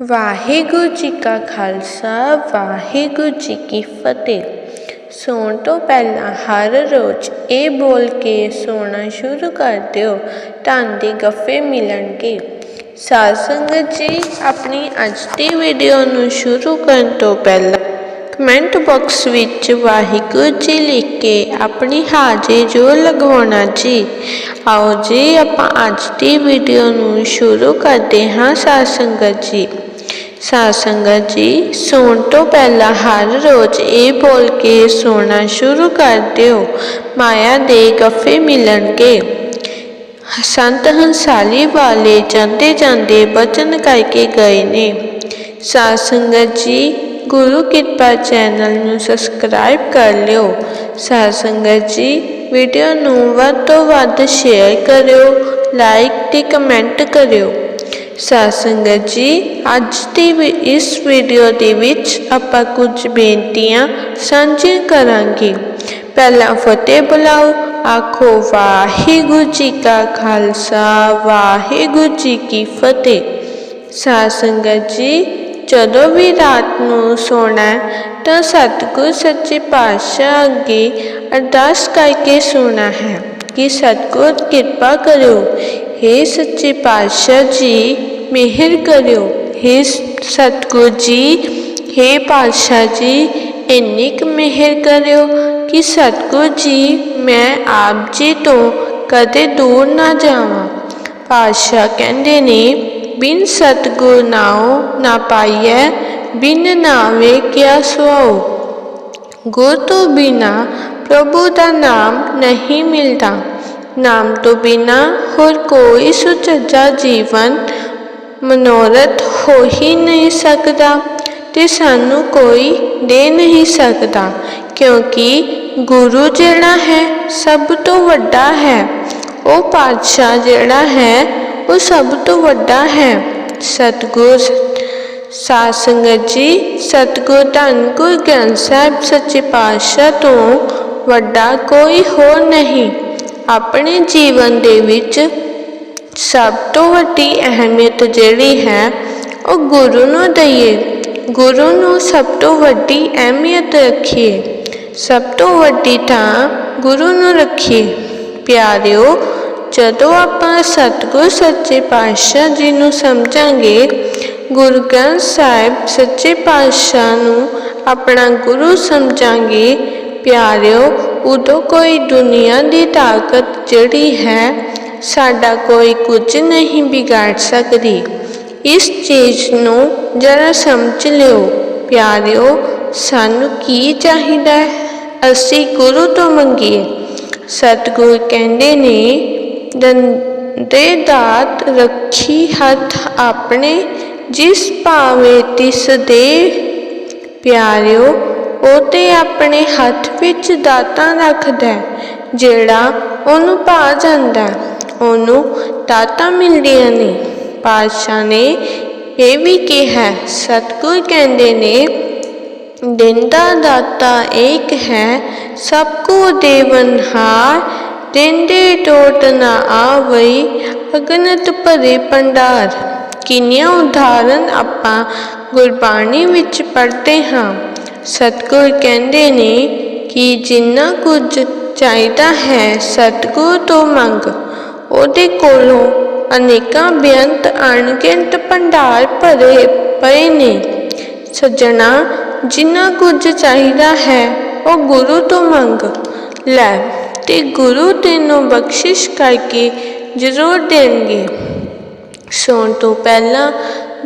ਵਾਹਿਗੁਰੂ ਜੀ ਕਾ ਖਾਲਸਾ, ਵਾਹਿਗੁਰੂ ਜੀ ਕੀ ਫਤਿਹ। ਸੌਣ ਤੋਂ ਪਹਿਲਾਂ ਹਰ ਰੋਜ਼ ਇਹ ਬੋਲ ਕੇ ਸੌਣਾ ਸ਼ੁਰੂ ਕਰ ਦਿਓ, ਧਨ ਦੇ ਗੱਫੇ ਮਿਲਣਗੇ। ਸਾਧ ਸੰਗਤ ਜੀ, ਆਪਣੀ ਅੱਜ ਦੀ ਵੀਡੀਓ ਨੂੰ ਸ਼ੁਰੂ ਕਰਨ ਤੋਂ ਪਹਿਲਾਂ ਕਮੈਂਟ ਬਾਕਸ ਵਿੱਚ ਵਾਹਿਗੁਰੂ ਜੀ ਲਿਖ ਕੇ ਆਪਣੀ ਹਾਜ਼ਰੀ ਜੋ ਲਗਵਾਉਣਾ ਜੀ। ਆਓ ਜੀ, ਆਪਾਂ ਅੱਜ ਦੀ ਵੀਡੀਓ ਨੂੰ ਸ਼ੁਰੂ ਕਰਦੇ ਹਾਂ ਸਾਧ ਸੰਗਤ ਜੀ। ਸਾਧ ਸੰਗਤ ਜੀ, ਸੌਣ ਤੋਂ ਪਹਿਲਾਂ ਹਰ ਰੋਜ਼ ਇਹ ਬੋਲ ਕੇ ਸੌਣਾ ਸ਼ੁਰੂ ਕਰ ਦਿਓ। ਮਾਇਆ ਦੇ ਗੱਫੇ ਮਿਲਣਗੇ। ਸੰਤ ਹੰਸਾਲੀ ਵਾਲੇ ਜਾਂਦੇ ਜਾਂਦੇ ਬਚਨ ਕਰਕੇ ਗਏ ਨੇ। ਸਾਧ ਸੰਗਤ ਜੀ, ਗੁਰੂ ਕਿਰਪਾ ਚੈਨਲ ਨੂੰ ਸਬਸਕ੍ਰਾਈਬ ਕਰ ਲਿਓ। ਸਾਧ ਸੰਗਤ ਜੀ, ਵੀਡੀਓ ਨੂੰ ਵੱਧ ਤੋਂ ਵੱਧ ਸ਼ੇਅਰ ਕਰਿਓ, ਲਾਈਕ ਤੇ ਕਮੈਂਟ ਕਰਿਓ। ਸਾਧ ਸੰਗਤ ਜੀ, ਅੱਜ ਦੀ ਵੀ ਇਸ ਵੀਡੀਓ ਦੇ ਵਿੱਚ ਆਪਾਂ ਕੁਝ ਬੇਨਤੀਆਂ ਸਾਂਝੀਆਂ ਕਰਾਂਗੇ। ਪਹਿਲਾਂ ਫਤਿਹ ਬੁਲਾਓ, ਆਖੋ ਵਾਹਿਗੁਰੂ ਜੀ ਕਾ ਖਾਲਸਾ, ਵਾਹਿਗੁਰੂ ਜੀ ਕੀ ਫਤਿਹ। ਸਾਧ ਸੰਗਤ ਜੀ, ਜਦੋਂ ਵੀ ਰਾਤ ਨੂੰ ਸੋਣਾ ਤਾਂ ਸਤਿਗੁਰ ਸੱਚੇ ਪਾਤਸ਼ਾਹ ਅੱਗੇ ਅਰਦਾਸ ਕਰਕੇ ਸੋਣਾ ਹੈ ਕਿ ਸਤਿਗੁਰ ਕਿਰਪਾ ਕਰਿਓ। हे ਸੱਚੇ ਪਾਤਸ਼ਾਹ ਜੀ ਮਿਹਰ ਕਰਿਓ हे ਸਤਿਗੁਰ ਜੀ हे ਪਾਤਸ਼ਾਹ ਜੀ ਇੰਨੀ ਕੁ ਮਿਹਰ ਕਰਿਓ ਕਿ ਸਤਿਗੁਰ ਜੀ ਮੈਂ ਆਪ ਜੀ ਤੋਂ ਕਦੇ ਦੂਰ ਨਾ ਜਾਵਾਂ ਪਾਤਸ਼ਾਹ ਕਹਿੰਦੇ ਨੇ ਬਿਨ ਸਤਗੁਰ ਨਾਉ ਨਾ ਪਾਈਐ ਬਿਨ ਨਾਵੇ ਕਿਆ ਸੁਆਉ ਗੁਰ ਤੋਂ ਬਿਨਾ ਪ੍ਰਭੂ ਦਾ ਨਾਮ ਨਹੀਂ ਮਿਲਦਾ ਨਾਮ ਤੋਂ ਬਿਨਾ ਹੋਰ ਕੋਈ ਸੁਚੱਜਾ ਜੀਵਨ ਮਨੋਰਥ ਹੋ ਹੀ ਨਹੀਂ ਸਕਦਾ ਤੇ ਸਾਨੂੰ ਕੋਈ ਦੇ ਨਹੀਂ ਸਕਦਾ, ਕਿਉਂਕਿ ਗੁਰੂ ਜਿਹੜਾ ਹੈ ਸਭ ਤੋਂ ਵੱਡਾ ਹੈ। ਉਹ ਪਾਤਸ਼ਾਹ ਜਿਹੜਾ ਹੈ, ਉਹ ਸਭ ਤੋਂ ਵੱਡਾ ਹੈ। ਸਤਗੁਰ, ਸਾਧ ਸੰਗਤ ਜੀ, ਸਤਗੁਰ ਧੰਨ ਗੁਰੂ ਗ੍ਰੰਥ ਸਾਹਿਬ ਸੱਚੇ ਪਾਤਸ਼ਾਹ ਤੋਂ ਵੱਡਾ ਕੋਈ ਹੋਰ ਨਹੀਂ। ਆਪਣੇ ਜੀਵਨ ਦੇ ਵਿੱਚ ਸਭ ਤੋਂ ਵੱਡੀ ਅਹਿਮੀਅਤ ਜਿਹੜੀ ਹੈ, ਉਹ ਗੁਰੂ ਨੂੰ ਦਈਏ। ਗੁਰੂ ਨੂੰ ਸਭ ਤੋਂ ਵੱਡੀ ਅਹਿਮੀਅਤ ਰੱਖੀਏ। ਸਭ ਤੋਂ ਵੱਡੀ ਥਾਂ ਗੁਰੂ ਨੂੰ ਰੱਖੀਏ। ਪਿਆਰਿਓ, ਜਦੋਂ ਆਪਾਂ ਸਤਿਗੁਰ ਸੱਚੇ ਪਾਤਸ਼ਾਹ ਜੀ ਨੂੰ ਸਮਝਾਂਗੇ, ਗੁਰੂ ਗ੍ਰੰਥ ਸਾਹਿਬ ਸੱਚੇ ਪਾਤਸ਼ਾਹ ਨੂੰ ਆਪਣਾ ਗੁਰੂ ਸਮਝਾਂਗੇ, ਪਿਆਰਿਓ, ਉਦੋਂ ਕੋਈ ਦੁਨੀਆ ਦੀ ਤਾਕਤ ਜਿਹੜੀ ਹੈ ਸਾਡਾ ਕੋਈ ਕੁਝ ਨਹੀਂ ਵਿਗਾੜ ਸਕਦੀ। ਇਸ ਚੀਜ਼ ਨੂੰ ਜਰਾ ਸਮਝ ਲਿਓ। ਪਿਆਰਿਓ, ਸਾਨੂੰ ਕੀ ਚਾਹੀਦਾ ਹੈ? ਅਸੀਂ ਗੁਰੂ ਤੋਂ ਮੰਗੀਏ। ਸਤਿਗੁਰ ਕਹਿੰਦੇ ਨੇ, ਦੰਦੇ ਦਾਤ ਰੱਖੀ ਹੱਥ ਆਪਣੇ, ਜਿਸ ਭਾਵੇ ਤਿਸ ਦੇ। ਪਿਆਰਿਓ, ਉਹ ਤੇ ਆਪਣੇ ਹੱਥ ਵਿੱਚ ਦਾਤਾਂ ਰੱਖਦਾ ਜਿਹੜਾ ਉਹਨੂੰ ਪਾ ਜਾਂਦਾ ਉਹਨੂੰ ਦਾਤਾਂ ਮਿਲਦੀਆਂ ਨੇ। ਪਾਤਸ਼ਾਹ ਨੇ ਇਹ ਵੀ ਕਿਹਾ, ਸਤਿਗੁਰ ਕਹਿੰਦੇ ਨੇ, ਦਿੰਦਾ ਦਾਤਾ ਏਕ ਹੈ, ਸਭ ਕੋ ਦੇਵਨਹਾਰ ਦਿੰਦੇ ਟੋਟ ਨਾ ਆਵਈ, ਅਗਨਤ ਭਰੇ ਪੰਡਾਰ ਕਿੰਨੀਆਂ ਉਦਾਹਰਨ ਆਪਾਂ ਗੁਰਬਾਣੀ ਵਿੱਚ ਪੜ੍ਹਦੇ ਹਾਂ। ਸਤਿਗੁਰ ਕਹਿੰਦੇ ਨੇ ਕਿ ਜਿੰਨਾ ਕੁਝ ਚਾਹੀਦਾ ਹੈ, ਸਤਿਗੁਰ ਤੋਂ ਮੰਗ। ਉਹਦੇ ਕੋਲੋਂ ਅਨੇਕਾਂ ਬੇਅੰਤ, ਅਣਗਿਣਤ ਭੰਡਾਰ ਭਰੇ ਪਏ ਨੇ। ਸੱਜਣਾ, ਜਿੰਨਾ ਕੁਝ ਚਾਹੀਦਾ ਹੈ, ਉਹ ਗੁਰੂ ਤੋਂ ਮੰਗ। ਲੈ, ਤੇ ਗੁਰੂ ਤੈਨੂੰ ਬਖਸ਼ਿਸ਼ ਕਰਕੇ ਜ਼ਰੂਰ ਦੇਣਗੇ। ਸੌਣ ਤੋਂ ਪਹਿਲਾਂ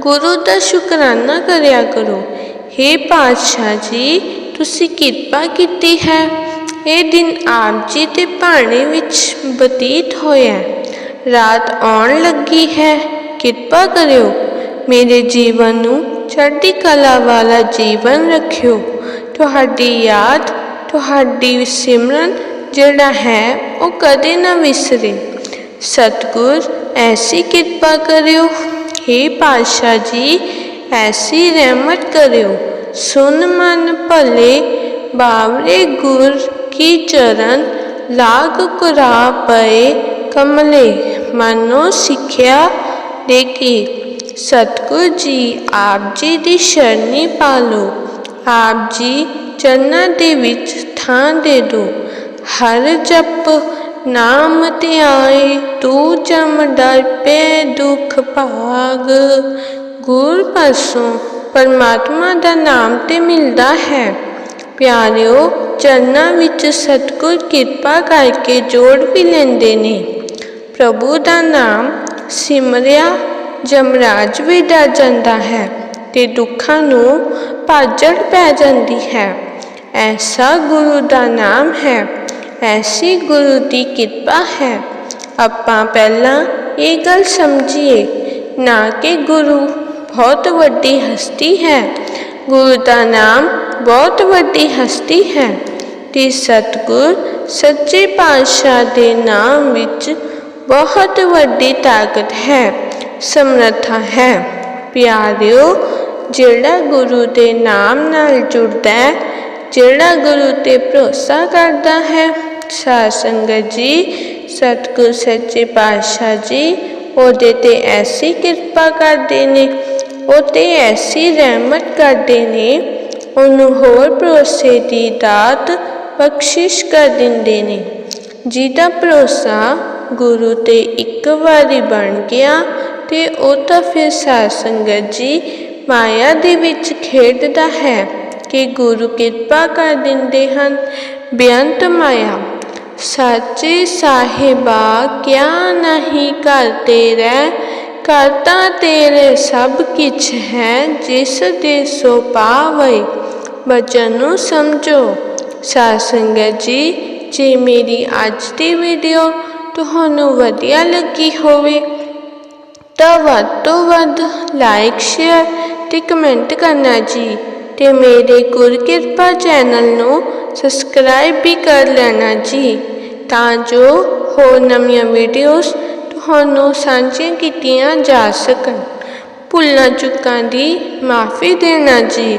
ਗੁਰੂ ਦਾ ਸ਼ੁਕਰਾਨਾ ਕਰਿਆ ਕਰੋ। हे ਪਾਤਸ਼ਾਹ ਜੀ, ਤੁਸੀਂ ਕਿਰਪਾ ਕੀਤੀ ਹੈ। ਇਹ ਦਿਨ ਆਪ ਜੀ ਦੇ ਭਾਣੇ ਵਿੱਚ ਬਤੀਤ ਹੋਇਆ। ਰਾਤ ਆਉਣ ਲੱਗੀ ਹੈ, ਕਿਰਪਾ ਕਰਿਓ। ਮੇਰੇ ਜੀਵਨ ਨੂੰ ਚੜ੍ਹਦੀ ਕਲਾ ਵਾਲਾ ਜੀਵਨ ਰੱਖਿਓ। ਤੁਹਾਡੀ ਯਾਦ, ਤੁਹਾਡੀ ਸਿਮਰਨ ਜਿਹੜਾ ਹੈ, ਉਹ ਕਦੇ ਨਾ ਵਿਸਰੇ। ਸਤਗੁਰ, ਐਸੀ ਕਿਰਪਾ ਕਰਿਓ। हे ਪਾਤਸ਼ਾਹ ਜੀ, ਐਸੀ ਰਹਿਮਤ ਕਰਿਓ। ਸੁਨ ਮਨ ਭਲੇ ਬਾਵਰੇ ਗੁਰ। ਕੀ ਚਰਨ ਲਾਗ ਕੁਰਾ ਪਏ ਕਮਲੇ। ਮਨੋ ਸਿੱਖਿਆ ਦੇ ਦੇਖੀ ਸਤਿਗੁਰ ਜੀ ਆਪ ਜੀ ਦੀ ਸ਼ਰਨੀ ਪਾਲੋ। ਆਪ ਜੀ ਚਰਨਾਂ ਦੇ ਵਿੱਚ ਥਾਂ ਦੇ ਦੋ। ਹਰ ਜਪ ਨਾਮ ਧਿਆਏ ਤੂੰ ਜਮ ਡਰ ਪੈ ਦੁਖ ਭਾਗ। ਗੁਰ ਪਾਸੋਂ ਪਰਮਾਤਮਾ ਦਾ ਨਾਮ ਤੇ ਮਿਲਦਾ ਹੈ। ਪਿਆਰਿਓ ਚਰਨਾਂ ਵਿੱਚ ਸਤਿਗੁਰ ਕਿਰਪਾ ਕਰਕੇ ਜੋੜ ਵੀ ਲੈਂਦੇ ਨੇ। ਪ੍ਰਭੂ ਦਾ ਨਾਮ ਸਿਮਰਿਆ ਜਮਰਾਜ ਵੀ ਡਰ ਜਾਂਦਾ ਹੈ ਤੇ ਦੁੱਖਾਂ ਨੂੰ ਭਾਜੜ ਪੈ ਜਾਂਦੀ ਹੈ। ਐਸਾ ਗੁਰੂ ਦਾ ਨਾਮ ਹੈ, ਐਸੀ ਗੁਰੂ ਦੀ ਕਿਰਪਾ ਹੈ। ਆਪਾਂ ਪਹਿਲਾਂ ਇਹ ਗੱਲ ਸਮਝੀਏ, ਨਾ ਕਿ ਗੁਰੂ ਬਹੁਤ ਵੱਡੀ ਹਸਤੀ ਹੈ। ਗੁਰੂ ਦਾ ਨਾਮ ਬਹੁਤ ਵੱਡੀ ਹਸਤੀ ਹੈ। ਤੇ ਸਤਿਗੁਰ ਸੱਚੇ ਪਾਤਸ਼ਾਹ ਦੇ ਨਾਮ ਵਿੱਚ ਬਹੁਤ ਵੱਡੀ ਤਾਕਤ ਹੈ, ਸਮਰੱਥਾ ਹੈ। ਪਿਆਰਿਓ, ਜਿਹੜਾ ਗੁਰੂ ਦੇ ਨਾਮ ਨਾਲ ਜੁੜਦਾ ਹੈ, ਜਿਹੜਾ ਗੁਰੂ ਤੇ ਭਰੋਸਾ ਕਰਦਾ ਹੈ, ਸਾਧ ਸੰਗਤ ਜੀ, ਸਤਿਗੁਰ ਸੱਚੇ ਪਾਤਸ਼ਾਹ ਜੀ, ਉਹਦੇ ਤੇ ਐਸੀ ਕਿਰਪਾ ਕਰਦੇ ਨੇ ਉਹ ਤੇ ਐਸੀ ਰਹਿਮਤ ਕਰਦੇ ਨੇ, ਉਹਨੂੰ ਹੋਰ ਭਰੋਸੇ ਦੀ ਦਾਤ ਬਖਸ਼ਿਸ਼ ਕਰ ਦਿੰਦੇ ਨੇ। ਜਿਹਦਾ ਭਰੋਸਾ ਗੁਰੂ ਤੇ ਇੱਕ ਵਾਰੀ ਬਣ ਗਿਆ ਤੇ ਉਹ ਤਾਂ ਫਿਰ ਸਾਧ ਸੰਗਤ ਜੀ ਮਾਇਆ ਦੇ ਵਿੱਚ ਖੇਡਦਾ ਹੈ ਕਿ ਗੁਰੂ ਕਿਰਪਾ ਕਰ ਦਿੰਦੇ ਹਨ। ਬੇਅੰਤ ਮਾਇਆ, ਸੱਚੇ ਸਾਹਿਬਾ, ਕਿਆ ਨਹੀਂ ਕਰਤੇ ਰਹਿ ਕਰਤਾ ਤੇਰੇ ਸਭ ਕਿਛ ਹੈ, ਜਿਸ ਦੇ ਸੋ ਪਾਵੇ। ਬਚਨ ਨੂੰ ਸਮਝੋ। ਸਾਧ ਸੰਗਤ ਜੀ, ਜੇ ਮੇਰੀ ਅੱਜ ਦੀ ਵੀਡੀਓ ਤੁਹਾਨੂੰ ਵਧੀਆ ਲੱਗੀ ਹੋਵੇ, ਤਾਂ ਵੱਧ ਤੋਂ ਵੱਧ ਲਾਈਕ ਸ਼ੇਅਰ ਤੇ ਕਮੈਂਟ ਕਰਨਾ ਜੀ। ਤੇ ਮੇਰੇ ਗੁਰਕਿਰਪਾ ਚੈਨਲ ਨੂੰ ਸਬਸਕ੍ਰਾਈਬ ਵੀ ਕਰ ਲੈਣਾ ਜੀ, ਤਾਂ ਜੋ ਹੋਰ ਨਵੀਆਂ ਵੀਡੀਓਜ਼ ਤੁਹਾਨੂੰ ਸਾਂਝੀਆਂ ਕੀਤੀਆਂ ਜਾ ਸਕਣ। ਭੁੱਲਾਂ ਚੁੱਕਾਂ ਦੀ ਮਾਫੀ ਦੇਣਾ ਜੀ।